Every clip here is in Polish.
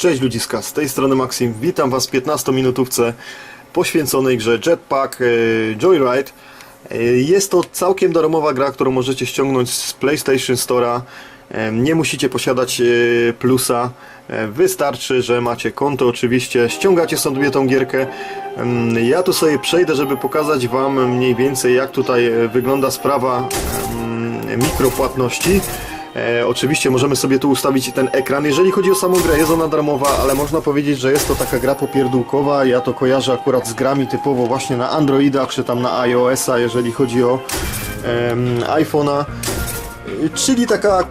Cześć ludziska, z tej strony Maxim, witam was w 15-minutówce poświęconej grze Jetpack e, Joyride. E, Jest to całkiem darmowa gra, którą możecie ściągnąć z PlayStation Store'a. E, Nie musicie posiadać plusa, wystarczy, że macie konto oczywiście, ściągacie sobie tą gierkę. Ja tu sobie przejdę, żeby pokazać wam mniej więcej jak tutaj wygląda sprawa mikropłatności. E, oczywiście możemy sobie tu ustawić ten ekran. Jeżeli chodzi o samą grę, jest ona darmowa, ale można powiedzieć, że jest to taka gra popierdółkowa. Ja to kojarzę akurat z grami typowo właśnie na Androida, czy tam na iOS-a, jeżeli chodzi o em, iPhone'a. Czyli taka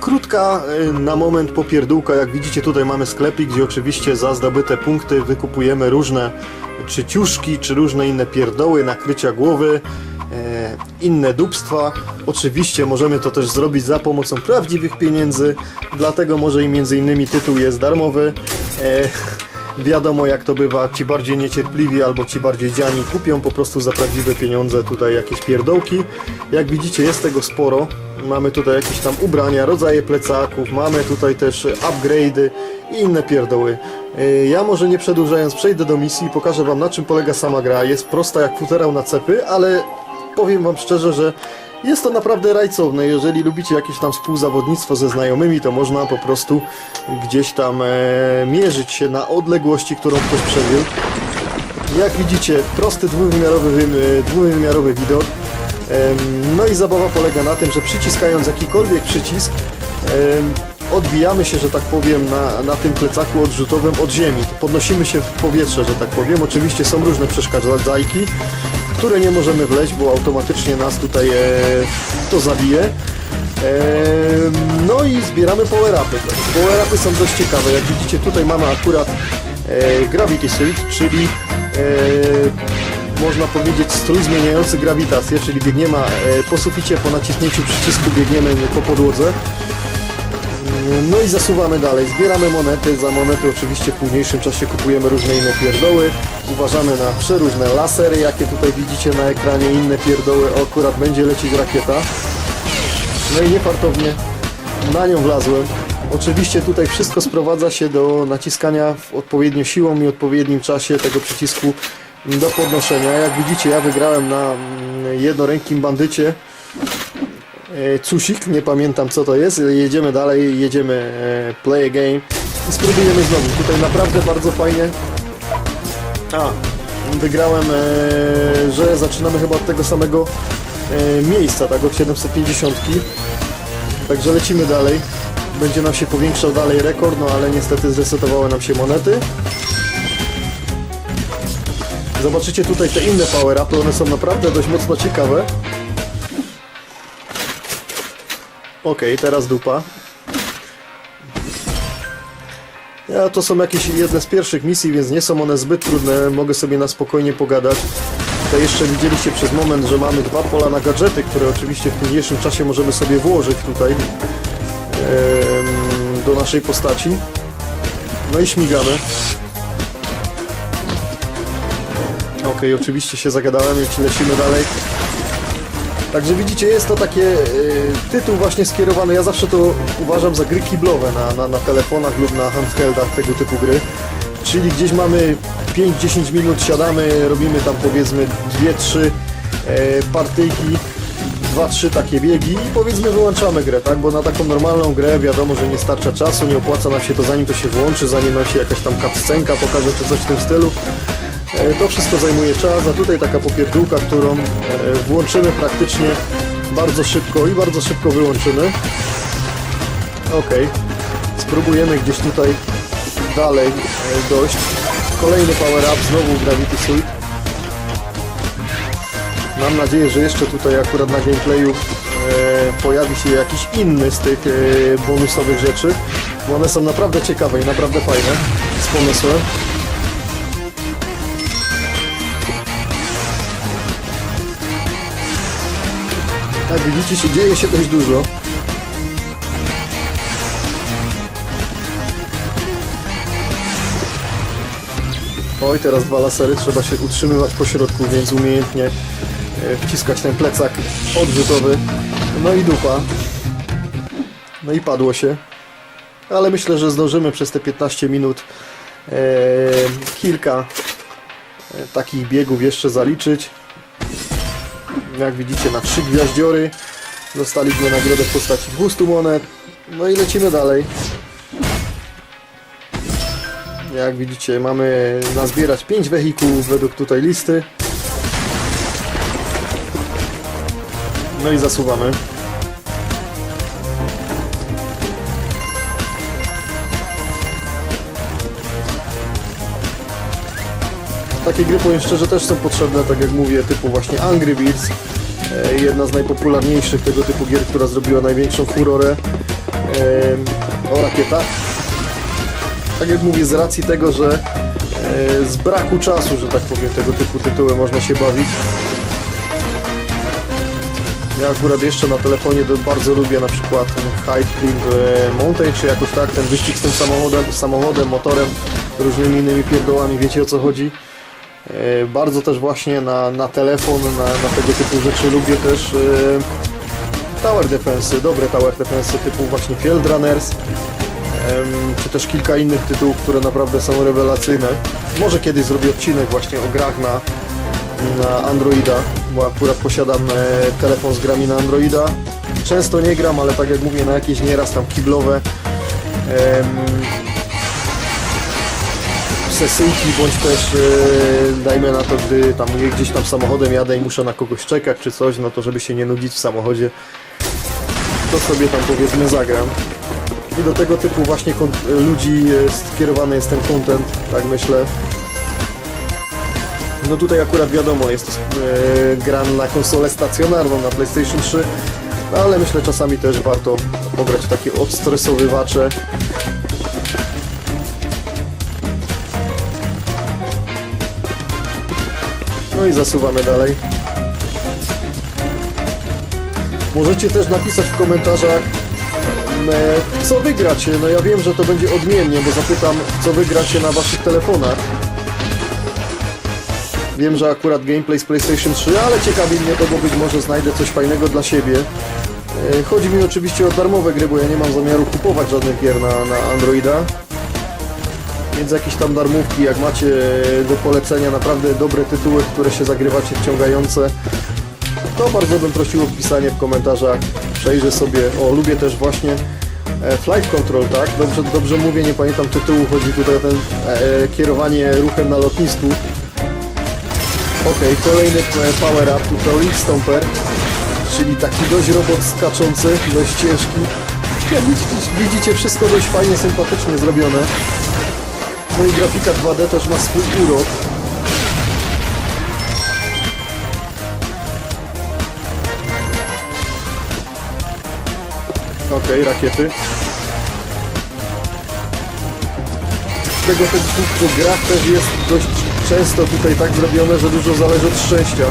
krótka y, na moment popierdółka. Jak widzicie tutaj mamy sklepik, gdzie oczywiście za zdobyte punkty wykupujemy różne czy ciuszki, czy różne inne pierdoły, nakrycia głowy, e, inne dupstwa. Oczywiście możemy to też zrobić za pomocą prawdziwych pieniędzy, dlatego może i między innymi tytuł jest darmowy. E, Wiadomo jak to bywa, ci bardziej niecierpliwi albo ci bardziej dziani kupią po prostu za prawdziwe pieniądze tutaj jakieś pierdołki. Jak widzicie jest tego sporo. Mamy tutaj jakieś tam ubrania, rodzaje plecaków, mamy tutaj też upgrade'y i inne pierdoły. Yy, Ja może nie przedłużając przejdę do misji i pokażę wam na czym polega sama gra. Jest prosta jak futerał na cepy, ale powiem wam szczerze, że jest to naprawdę rajcowne. Jeżeli lubicie jakieś tam współzawodnictwo ze znajomymi, to można po prostu gdzieś tam e, mierzyć się na odległości, którą ktoś przebył. Jak widzicie, prosty dwuwymiarowy, wym- dwuwymiarowy widok. No i zabawa polega na tym, że przyciskając jakikolwiek przycisk, odbijamy się, że tak powiem, na, na tym plecaku odrzutowym od ziemi. Podnosimy się w powietrze, że tak powiem. Oczywiście są różne przeszkadzajki, które nie możemy wleźć, bo automatycznie nas tutaj e, to zabije. Em, No i zbieramy power-upy. Power-upy są dość ciekawe. Jak widzicie, tutaj mamy akurat e, Gravity Suit, czyli e, można powiedzieć strój zmieniający grawitację, czyli biegniemy e, po suficie, po naciśnięciu przycisku biegniemy po podłodze. No i zasuwamy dalej, zbieramy monety, za monety oczywiście w późniejszym czasie kupujemy różne inne pierdoły, uważamy na przeróżne lasery, jakie tutaj widzicie na ekranie, inne pierdoły, o, akurat będzie lecieć rakieta. No i niefartownie na nią wlazłem. Oczywiście tutaj wszystko sprowadza się do naciskania w odpowiednio siłą i odpowiednim czasie tego przycisku do podnoszenia. Jak widzicie ja wygrałem na mm, jednorękim bandycie Cusik, nie pamiętam co to jest. Jedziemy dalej, jedziemy e, play a game i spróbujemy znowu. Tutaj naprawdę bardzo fajnie. A, wygrałem, e, że zaczynamy chyba od tego samego e, miejsca, tak od 750. Także lecimy dalej. Będzie nam się powiększał dalej rekord, no ale niestety zresetowały nam się monety. Zobaczycie tutaj te inne power-upy, one są naprawdę dość mocno ciekawe. Okej, teraz dupa. Ja, to są jakieś jedne z pierwszych misji, więc nie są one zbyt trudne. Mogę sobie na spokojnie pogadać. Tutaj jeszcze widzieliście przez moment, że mamy dwa pola na gadżety, które oczywiście w późniejszym czasie możemy sobie włożyć tutaj do naszej postaci. No i śmigamy. Okej, oczywiście się zagadałem, więc lecimy dalej. Także widzicie, jest to takie e, tytuł właśnie skierowany, ja zawsze to uważam za gry kiblowe na, na, na telefonach lub na handheldach tego typu gry. Czyli gdzieś mamy 5-10 minut, siadamy, robimy tam powiedzmy 2-3 e, partyjki, 2-3 takie biegi i powiedzmy wyłączamy grę, tak? Bo na taką normalną grę wiadomo, że nie starcza czasu, nie opłaca nam się to zanim to się włączy, zanim nam się jakaś tam cutscenka pokaże czy coś w tym stylu. E, To wszystko zajmuje czas, a tutaj taka popierdółka, którą e, włączymy praktycznie bardzo szybko i bardzo szybko wyłączymy. Ok, spróbujemy gdzieś tutaj dalej e, dojść. Kolejny power up, znowu Gravity Suit. Mam nadzieję, że jeszcze tutaj akurat na gameplayu pojawi się jakiś inny z tych bonusowych rzeczy, bo one są naprawdę ciekawe i naprawdę fajne z pomysłem. Jak widzicie, się dzieje się dość dużo. Oj, teraz dwa lasery, trzeba się utrzymywać po środku, więc umiejętnie e, wciskać ten plecak odrzutowy. No i dupa. No i padło się. ale myślę, że zdążymy przez te 15 minut e, kilka e, takich biegów jeszcze zaliczyć. Jak widzicie na trzy gwiaździory dostaliśmy nagrodę w postaci 200 monet. No i lecimy dalej. Jak widzicie mamy nazbierać 5 wehikułów według tutaj listy. No i zasuwamy. Takie gry powiem szczerze też są potrzebne, tak jak mówię, typu właśnie Angry Birds. E, Jedna z najpopularniejszych tego typu gier, która zrobiła największą furorę. E, O rakietach. Tak jak mówię, z racji tego, że e, z braku czasu, że tak powiem, tego typu tytuły można się bawić. Ja akurat jeszcze na telefonie bardzo lubię na przykład High Climb e, Mountain, czy jakoś tak, ten wyścig z tym samochodem, samochodem, motorem, różnymi innymi pierdołami, wiecie o co chodzi. E, Bardzo też właśnie na, na telefon, na, na tego typu rzeczy lubię też e, Tower Defense, dobre Tower Defense typu właśnie Field Runners, czy też kilka innych tytułów, które naprawdę są rewelacyjne. Może kiedyś zrobię odcinek właśnie o grach na, na Androida, bo akurat posiadam e, telefon z grami na Androida. Często nie gram, ale tak jak mówię, na jakieś nieraz tam kiblowe sesyjki, bądź też e, dajmy na to, gdy tam gdzieś tam samochodem jadę i muszę na kogoś czekać czy coś, no to żeby się nie nudzić w samochodzie, to sobie tam powiedzmy zagram. I do tego typu właśnie ludzi skierowany jest ten content, tak myślę. No tutaj akurat wiadomo, jest to e, gra na konsolę stacjonarną, na PlayStation 3, no ale myślę czasami też warto pograć w takie odstresowywacze. No i zasuwamy dalej. Możecie też napisać w komentarzach, e, co wygracie. No ja wiem, że to będzie odmiennie, bo zapytam, co wygracie na waszych telefonach. Wiem, że akurat gameplay z PlayStation 3, ale ciekawi mnie to, bo być może znajdę coś fajnego dla siebie. E, Chodzi mi oczywiście o darmowe gry, bo ja nie mam zamiaru kupować żadnych gier na, na Androida. Więc jakieś tam darmówki, jak macie do polecenia naprawdę dobre tytuły, które się zagrywacie wciągające, to bardzo bym prosił o wpisanie w komentarzach. Przejrzę sobie, o lubię też właśnie e, Flight Control, tak? Dobrze, dobrze mówię, nie pamiętam tytułu, chodzi tutaj o ten e, kierowanie ruchem na lotnisku. Okej, kolejny e, power up, to Link Stomper, czyli taki dość robot skaczący, dość ciężki. Widzicie, wszystko dość fajnie, sympatycznie zrobione. No i grafika 2D też ma swój urok. Okej, rakiety. Tego typu grach też jest dość często tutaj tak zrobione, że dużo zależy od szczęścia.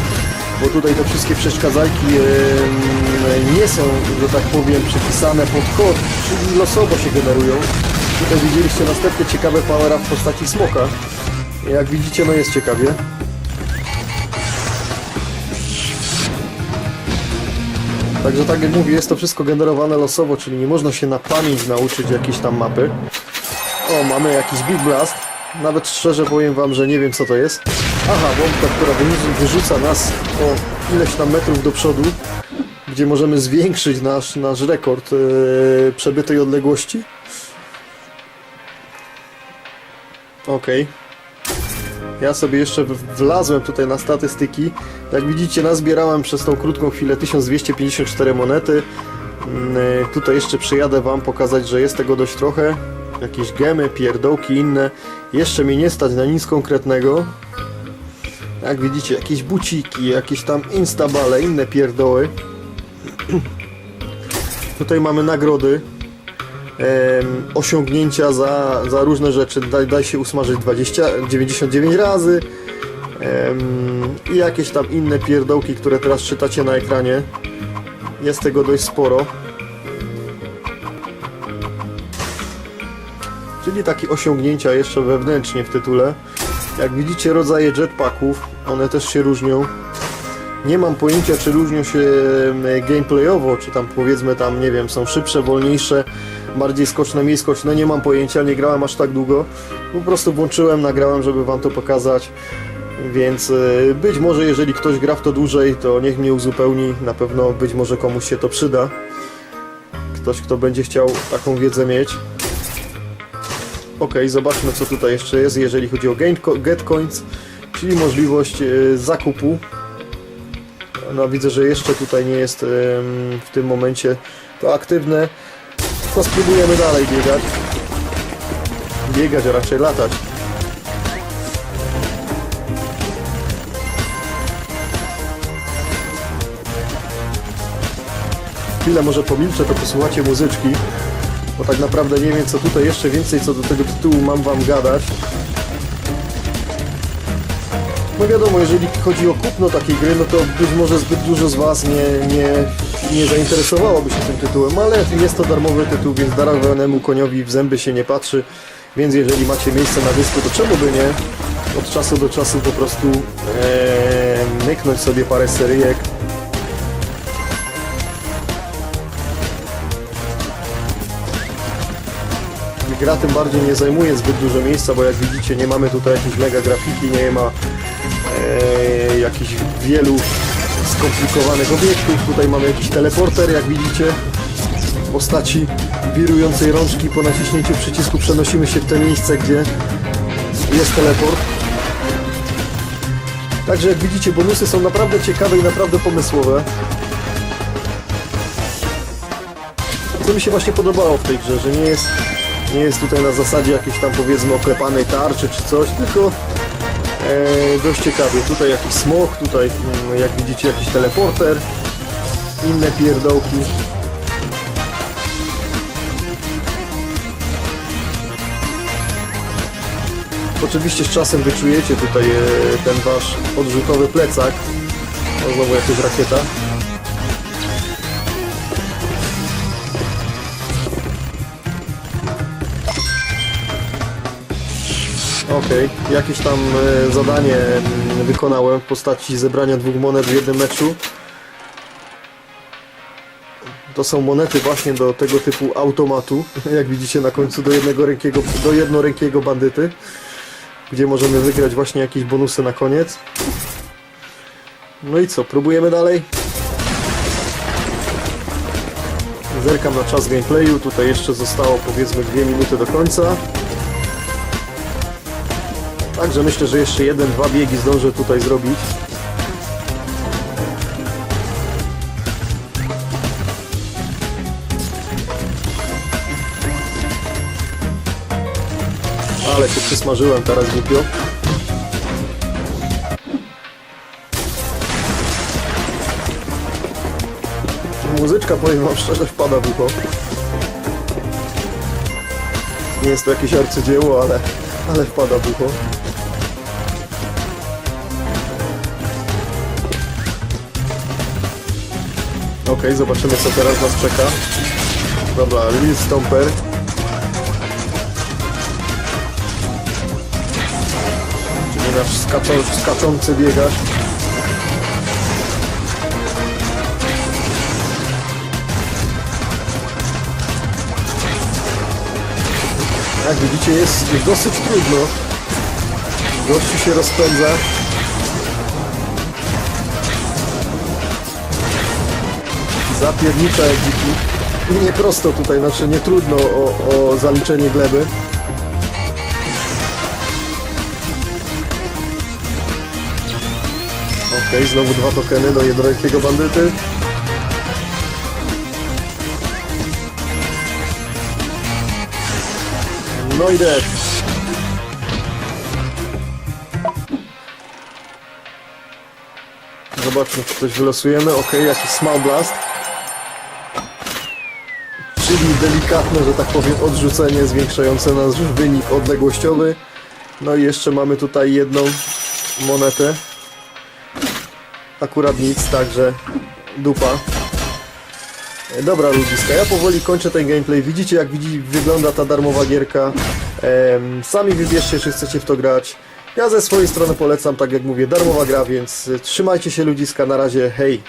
Bo tutaj te wszystkie przeszkadzajki em, nie są, że tak powiem, przypisane pod kod, czyli losowo się generują. Tutaj widzieliście następnie ciekawe power up w postaci smoka. Jak widzicie, no jest ciekawie. Także tak jak mówię, jest to wszystko generowane losowo, czyli nie można się na pamięć nauczyć jakiejś tam mapy. O, mamy jakiś Big Blast. Nawet szczerze powiem wam, że nie wiem co to jest. Aha, bombka, która wy- wyrzuca nas o ileś tam metrów do przodu, gdzie możemy zwiększyć nasz, nasz rekord yy, przebytej odległości. Okej. Ja sobie jeszcze wlazłem tutaj na statystyki. Jak widzicie, nazbierałem przez tą krótką chwilę 1254 monety. Mm, y, Tutaj jeszcze przyjadę Wam pokazać, że jest tego dość trochę. Jakieś gemy, pierdołki inne. Jeszcze mi nie stać na nic konkretnego. Jak widzicie, jakieś buciki, jakieś tam instabale, inne pierdoły. Tutaj mamy nagrody osiągnięcia za, za różne rzeczy. Daj, daj się usmażyć 20, 99 razy i jakieś tam inne pierdołki, które teraz czytacie na ekranie. Jest tego dość sporo. Czyli takie osiągnięcia jeszcze wewnętrznie w tytule. Jak widzicie rodzaje jetpacków, one też się różnią. Nie mam pojęcia, czy różnią się gameplayowo, czy tam powiedzmy tam, nie wiem, są szybsze, wolniejsze, bardziej skoczne, mniej skoczne, nie mam pojęcia, nie grałem aż tak długo. Po prostu włączyłem, nagrałem, żeby wam to pokazać. Więc y, być może jeżeli ktoś gra w to dłużej, to niech mnie uzupełni. Na pewno być może komuś się to przyda. Ktoś, kto będzie chciał taką wiedzę mieć. Ok, zobaczmy co tutaj jeszcze jest, jeżeli chodzi o gain co- get coins, czyli możliwość y, zakupu. No widzę, że jeszcze tutaj nie jest w tym momencie to aktywne. To spróbujemy dalej biegać. Biegać, a raczej latać. Chwilę może pomilczę, to posłuchacie muzyczki, bo tak naprawdę nie wiem co tutaj jeszcze więcej co do tego tytułu mam wam gadać. No wiadomo, jeżeli chodzi o kupno takiej gry, no to być może zbyt dużo z Was nie, nie, nie zainteresowałoby się tym tytułem, ale jest to darmowy tytuł, więc darowanemu koniowi w zęby się nie patrzy, więc jeżeli macie miejsce na dysku, to czemu by nie od czasu do czasu po prostu ee, myknąć sobie parę seryjek. Gra tym bardziej nie zajmuje zbyt dużo miejsca, bo jak widzicie nie mamy tutaj jakiejś mega grafiki, nie ma e, jakichś wielu skomplikowanych obiektów. Tutaj mamy jakiś teleporter, jak widzicie, w postaci wirującej rączki. Po naciśnięciu przycisku przenosimy się w te miejsce, gdzie jest teleport. Także jak widzicie, bonusy są naprawdę ciekawe i naprawdę pomysłowe. Co mi się właśnie podobało w tej grze, że nie jest, nie jest tutaj na zasadzie jakiejś tam powiedzmy oklepanej tarczy czy coś, tylko dość ciekawie. Tutaj jakiś smok, tutaj mm, jak widzicie jakiś teleporter, inne pierdołki. Oczywiście z czasem wyczujecie tutaj e, ten wasz odrzutowy plecak. O, znowu jakaś rakieta. Okej, jakieś tam e, zadanie mm, wykonałem w postaci zebrania dwóch monet w jednym meczu. To są monety właśnie do tego typu automatu, jak widzicie na końcu do jednego rękiego, do jednorękiego bandyty, gdzie możemy wygrać właśnie jakieś bonusy na koniec. No i co, próbujemy dalej? Zerkam na czas gameplayu, tutaj jeszcze zostało powiedzmy dwie minuty do końca. Także myślę, że jeszcze jeden, dwa biegi zdążę tutaj zrobić. Ale się przysmażyłem teraz głupio. Muzyczka, powiem wam szczerze, wpada w ucho. Nie jest to jakieś arcydzieło, ale, ale wpada w ucho. Okej, zobaczymy co teraz nas czeka. Dobra, Lil Stomper. Czyli nasz skaczą, skaczący. Jak widzicie jest dosyć trudno. Gościu się rozpędza. Zapiernicza jak dziki. Nie prosto tutaj, znaczy nie trudno o, o zaliczenie gleby. Okej, znowu dwa tokeny do jednorękiego bandyty. No i dead. Zobaczmy, czy coś wylosujemy. Ok, jakiś Small Blast. Czyli delikatne, że tak powiem, odrzucenie zwiększające nasz wynik odległościowy. No i jeszcze mamy tutaj jedną monetę. Akurat nic, także dupa. Dobra ludziska, ja powoli kończę ten gameplay. Widzicie jak widzi, wygląda ta darmowa gierka. Em, sami wybierzcie, czy chcecie w to grać. Ja ze swojej strony polecam, tak jak mówię, darmowa gra, więc trzymajcie się ludziska, na razie, hej!